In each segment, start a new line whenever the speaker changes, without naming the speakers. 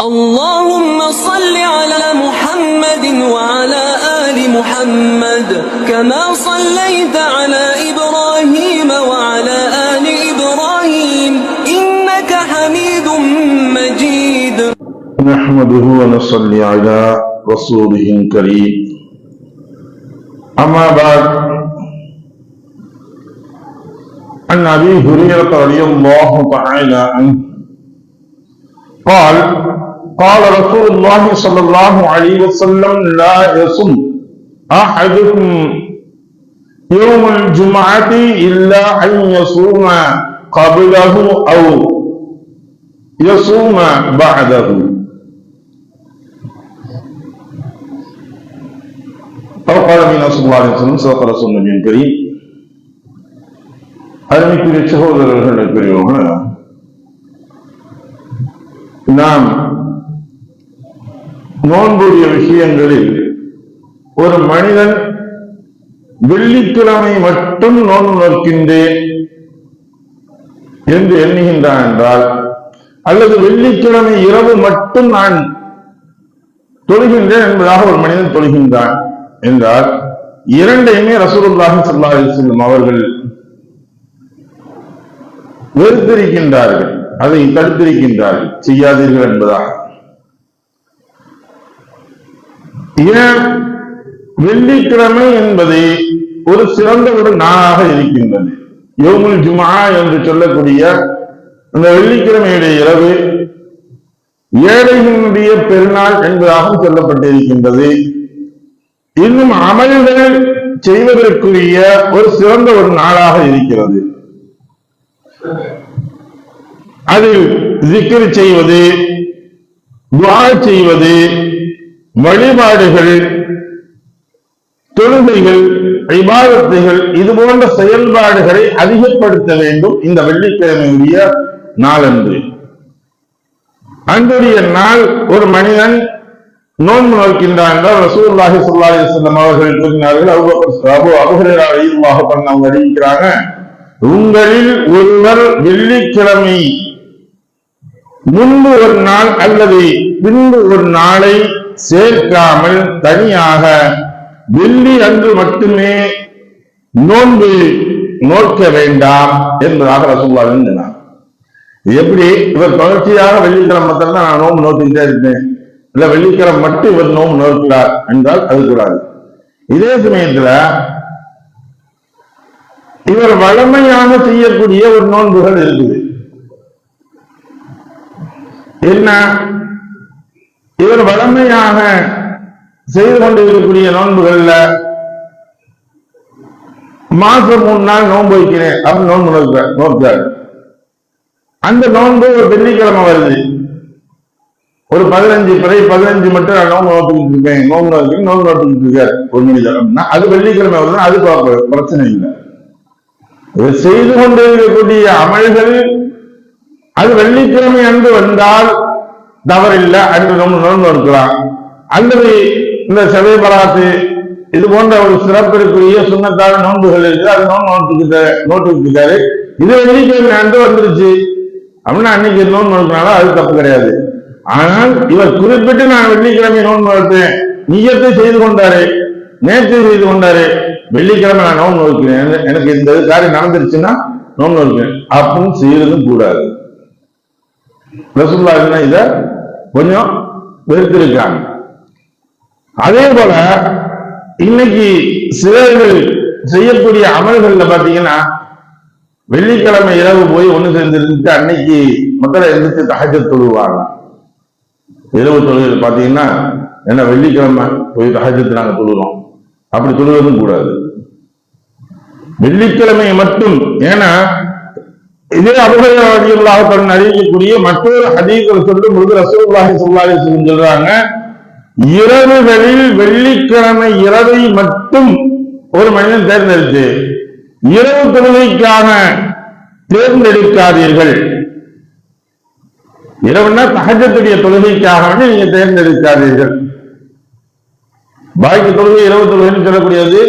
اللهم صل على محمد وعلى آل محمد كما صليت على إبراهيم وعلى آل إبراهيم إنك حميد مجيد.
نحمده ونصلي على رسوله الكريم. أما بعد عن أبي هريرة رضي الله تعالى عنه قال قال رسول الله صلى الله عليه وسلم لا يصم أحدكم يوم الجمعة إلا أن يصوم قبله أو يصوم بعده أو قال من صلى الله عليه وسلم صدق رسول النبي الكريم அருமைக்குரிய சகோதரர்கள் பெரியவங்க நாம் நோன்புடைய விஷயங்களில் ஒரு மனிதன் வெள்ளிக்கிழமை மட்டும் நோன்பு நோக்கின்றேன் என்று எண்ணுகின்றான் என்றால் அல்லது வெள்ளிக்கிழமை இரவு மட்டும் நான் தொழுகின்றேன் என்பதாக ஒரு மனிதன் தொழுகின்றான் என்றால் இரண்டையுமே ரசூலுல்லாஹி ஸல்லல்லாஹு செல்லும் அவர்கள் வெறுத்திருக்கின்றார்கள். அதை தடுத்திருக்கின்றார்கள். செய்யாதீர்கள் என்பதாக. ஏன் வெள்ளிக்கிழமை என்பது ஒரு சிறந்த ஒரு நாளாக இருக்கின்றது. யோமுல் ஜுமா என்று சொல்லக்கூடிய அந்த வெள்ளிக்கிழமையுடைய இரவு ஏழைகளுடைய பெருநாள் என்பதாகவும் சொல்லப்பட்டிருக்கின்றது. இன்னும் அமல்கள் செய்வதற்குரிய ஒரு சிறந்த ஒரு நாளாக இருக்கிறது. அதில் ஜிக்ர் செய்வது துவா செய்வது வழிபாடுகள் தொழுகைகள் இபாதத்துகள் இது போன்ற செயல்பாடுகளை அதிகப்படுத்த வேண்டும் இந்த வெள்ளிக்கிழமையுடைய நாளன்று. அன்றைய நாள் ஒரு மனிதன் நோன்பு நோக்கின்றான். என்றால் ரசூல்லாஹி ஸல்லல்லாஹு அலைஹி அவர்கள் கூறினார்கள் அபூபக்கர் அபூ அவங்க அறிவிக்கிறாங்க உங்களில் ஒருவர் வெள்ளிக்கிழமை முன்பு ஒரு நாள் அல்லது பின்பு ஒரு நாளை சேர்க்காமல் தனியாக வெள்ளி அன்று மட்டுமே நோன்பு நோக்க வேண்டாம் என்பதாக ரசூல்லா சொன்னார் எப்படி? இவர் தொடர்ச்சியாக வெள்ளிக்கிழமை மட்டும் தான் நான் நோன்பு நோக்கிட்டே இருப்பேன். இல்ல வெள்ளிக்கிழமை மட்டும் இவர் நோம்பு நோக்கிறார் என்றால் அது கூடாது. இதே சமயத்துல இவர் வளமையாக செய்யக்கூடிய ஒரு நோன்புகள் இருக்குது. என்ன? இவர் வளமையாக செய்து கொண்டிருக்கக்கூடிய நோன்புகள்ல மாசம் மூணு நாள் நோன்பு வைக்கிறேன். அவர் நோன்பு நோக்கிறார் நோக்கிறார் அந்த நோன்பு ஒரு வெள்ளிக்கிழமை வருது. ஒரு பதினஞ்சு பிறை பதினஞ்சு மட்டும் நான் நோன்பு நோட்டுக்கிட்டு இருக்கேன். நோன்பு நோக்கி நோன்பு நோட்டுக்கிட்டு இருக்காரு. ஒரு மணி கிழமைனா அது வெள்ளிக்கிழமை வருது அது பிரச்சனை இல்லை. இவர் செய்து கொண்டிருக்கக்கூடிய அமல்கள் அது வெள்ளிக்கிழமை அன்று வந்தால் தவறில்லை அன்று நோன்பு நடந்து இருக்கலாம் அல்லது இந்த செவை பராத்து இது போன்ற ஒரு சிறப்பிற்குரிய சுண்ணத்தான நோன்புகள் இருக்கு. அது நோன்பு நோட்டுக்கிட்ட நோட்டுக்கிட்டாரு. இது வெள்ளிக்கிழமை அன்று வந்துருச்சு. அப்படின்னா அன்னைக்கு நோன்பு நோக்கினாலும் அது தப்பு கிடையாது. ஆனால் இவர் குறிப்பிட்டு நான் வெள்ளிக்கிழமை நோன்பு நோட்டேன் நீயத்தை செய்து கொண்டாரு. நேற்று செய்து கொண்டாரு. வெள்ளிக்கிழமை நான் நோன்பு நோக்கிறேன். எனக்கு- இந்த காரியம் நடந்துருச்சுன்னா நோன்பு நோக்கிறேன். அப்படின்னு செய்யறதும் கூடாது. ரசூல்லா என்ன இத கொஞ்சம் வெறுத்திருக்காங்க அதே போல இன்னைக்கு சிலர்கள் செய்யக்கூடிய அமல்கள்ல பாத்தீங்கன்னா வெள்ளிக்கிழமை இரவு போய் ஒண்ணு சேர்ந்து இருந்துட்டு அன்னைக்கு மக்களை எந்திரிச்சு தகஜ தொழுவாங்க. இரவு தொழுகையில் பாத்தீங்கன்னா என்ன வெள்ளிக்கிழமை போய் தகஜத்து நாங்க தொழுகிறோம் அப்படி தொழுவதும் கூடாது. வெள்ளிக்கிழமை மட்டும் ஏன்னா இதே அபகரவாதிகளாக அறிவிக்கக்கூடிய மற்றொரு ஹதீகள் சொல்லும் பொழுது ரசூல்லாஹி சொல்லாஹி அலைஹி சொல்றாங்க இரவுகளில் வெள்ளிக்கிழமை இரவை மட்டும் ஒரு மனிதன் தேர்ந்தெடுத்து இரவு தொழுகைக்காக தேர்ந்தெடுக்காதீர்கள். இரவுனா தகஜத்துடைய தொழுகைக்காக நீங்க தேர்ந்தெடுக்காதீர்கள். பாக்கி தொழுகை இரவு தொழுகைன்னு சொல்லக்கூடியது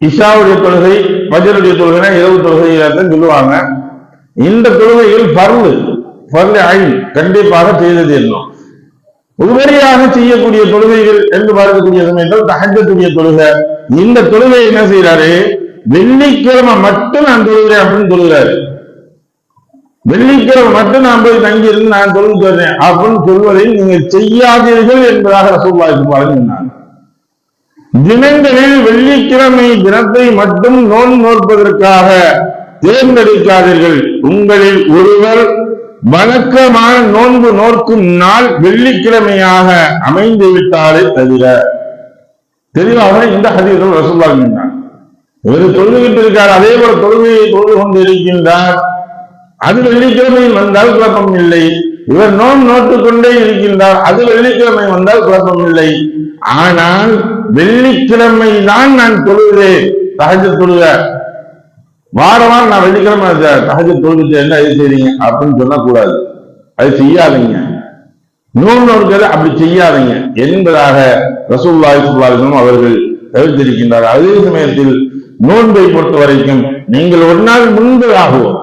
இஷாவுடைய தொழுகை ஃபஜருடைய தொழுகைனா இரவு தொழுகை தான் சொல்லுவாங்க. இந்த தொழுகையில் பருவு பரல ஆயுள் கண்டிப்பாக செய்தது என்னும் உபரியாக செய்யக்கூடிய தொழுகைகள் என்று பார்க்கக்கூடிய சமயத்தில் தகஜத்துடைய தொழுகை. இந்த தொழுகை என்ன செய்யறாரு வெள்ளிக்கிழமை மட்டும் நான் தொழுகிறேன் அப்படின்னு சொல்லுகிறாரு வெள்ளிக்கிழமை மட்டும் நான் போய் தங்கியிருந்து நான் தொழுது சொல்றேன் அப்படின்னு சொல்வதை நீங்க செய்யாதீர்கள் என்பதாக ரசூல்லாய்க்கு வழங்கினாங்க தினங்களில் வெள்ளிக்கிழமை தினத்தை மட்டும் நோன் நோற்பதற்காக தேர்ந்தெடுக்காதீர்கள். உங்களில் ஒருவர் வழக்கமான நோன்பு நோக்கும் நாள் வெள்ளிக்கிழமையாக அமைந்து விட்டாலே தவிர தெளிவாக இந்த ஹதீர்கள் ரசூல்லா இவர் தொழுகிட்டு இருக்கார் அதே போல தொழுகையை தொழுது கொண்டு இருக்கின்றார் அது வெள்ளிக்கிழமையில் வந்தால் குழப்பம் இல்லை. இவர் நோன் நோட்டுக் கொண்டே இருக்கின்றார் அது வெள்ளிக்கிழமை வந்தால் குழப்பம் இல்லை. ஆனால் வெள்ளிக்கிழமை தான் நான் தொழுகிறேன். சகஜ தொழுக. வார வாரம் நான் வெள்ளிக்கிழமை சகஜ தொழுகிட்டு என்ன இது செய்றீங்க? அப்படின்னு சொல்லக்கூடாது. அது செய்யாதீங்க. நோன் நோக்கிறது அப்படி செய்யாதீங்க. என்பதாக ரசூல்லாய் சுல்லாலும் அவர்கள் தவிர்த்திருக்கின்றார் அதே சமயத்தில் நோன்பை பொறுத்த வரைக்கும் நீங்கள் ஒரு நாள் முன்பதாகவோ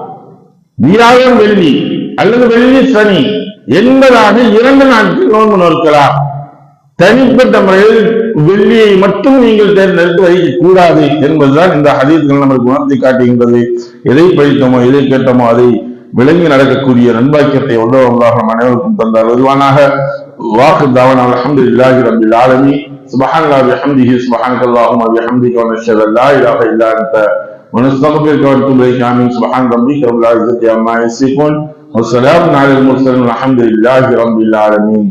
வியாழம் வெள்ளி அல்லது வெள்ளி சனி என்பதாக இரண்டு நாட்கள் நோன்பு நோக்கலாம் தனிப்பட்ட முறையில் வெள்ளியை மட்டும் நீங்கள் தேர்ந்தெடுத்து வைக்க கூடாது என்பதுதான் இந்த ஹதீஸ்கள் நமக்கு உணர்த்தி காட்டுகின்றது எதை படித்தோமோ எதை கேட்டோமோ அதை விளங்கி நடக்கக்கூடிய நண்பாக்கியத்தை உள்ளவங்களாக நம் அனைவருக்கும் தந்தார் வருவானாக வாக்கு தாவன் அலமது இல்லாஹி ரபில் ஆலமி سبحان الله بحمده سبحانك اللهم وبحمدك ونشهد ان لا اله الا انت ونستغفرك ونتوب اليك امين سبحان ربك رب العزه عما يصفون وسلام على المرسلين والحمد لله رب العالمين